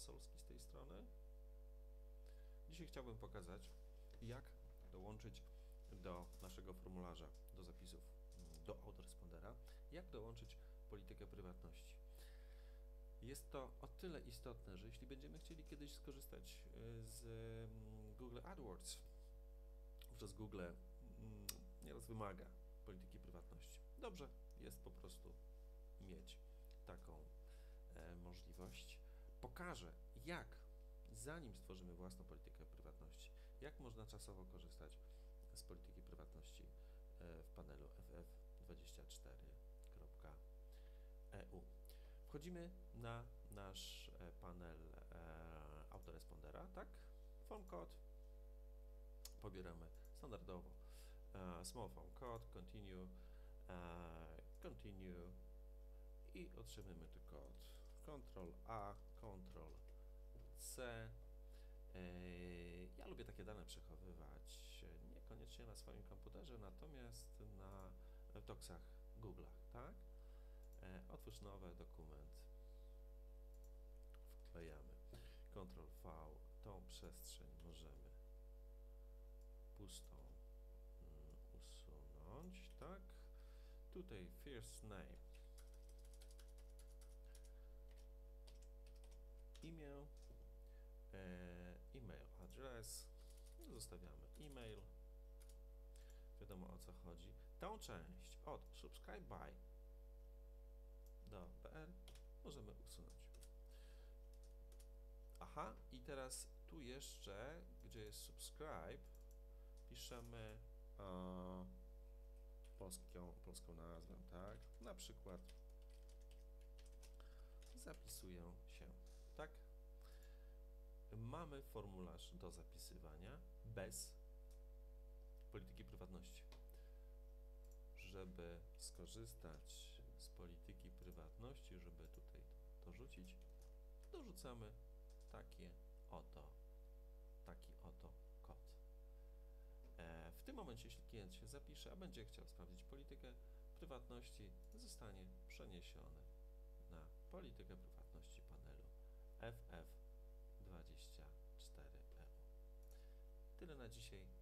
Solski z tej strony. Dzisiaj chciałbym pokazać, jak dołączyć do naszego formularza, do zapisów, do autorespondera, jak dołączyć politykę prywatności. Jest to o tyle istotne, że jeśli będziemy chcieli kiedyś skorzystać y, z mm, Google AdWords, Google mm, nieraz wymaga polityki prywatności. Dobrze jest po prostu mieć taką. Pokażę, jak zanim stworzymy własną politykę prywatności, jak można czasowo korzystać z polityki prywatności e, w panelu ff24.eu. Wchodzimy na nasz e, panel e, autorespondera, tak? Form code. Pobieramy standardowo e, small form code, continue, continue i otrzymamy tu kod Ctrl A, Ctrl C. Ja lubię takie dane przechowywać niekoniecznie na swoim komputerze, natomiast na w doksach Google'ach, tak? E, otwórz nowy dokument. Wklejamy. Ctrl V. Tą przestrzeń możemy pustą mm, usunąć, tak? Tutaj first name. Imię, e, e-mail address, zostawiamy e-mail, wiadomo o co chodzi. Tą część od subscribe do pl możemy usunąć. Aha, i teraz tu jeszcze, gdzie jest subscribe, piszemy e, polską, polską nazwę, tak? Na przykład zapisuję się, tak? Mamy formularz do zapisywania bez polityki prywatności żeby skorzystać z polityki prywatności, żeby tutaj dorzucić, dorzucamy takie oto, taki oto kod. E, w tym momencie, jeśli klient się zapisze, a będzie chciał sprawdzić politykę prywatności, zostanie przeniesiony na politykę prywatności panelu FF24EU. Dzisiaj.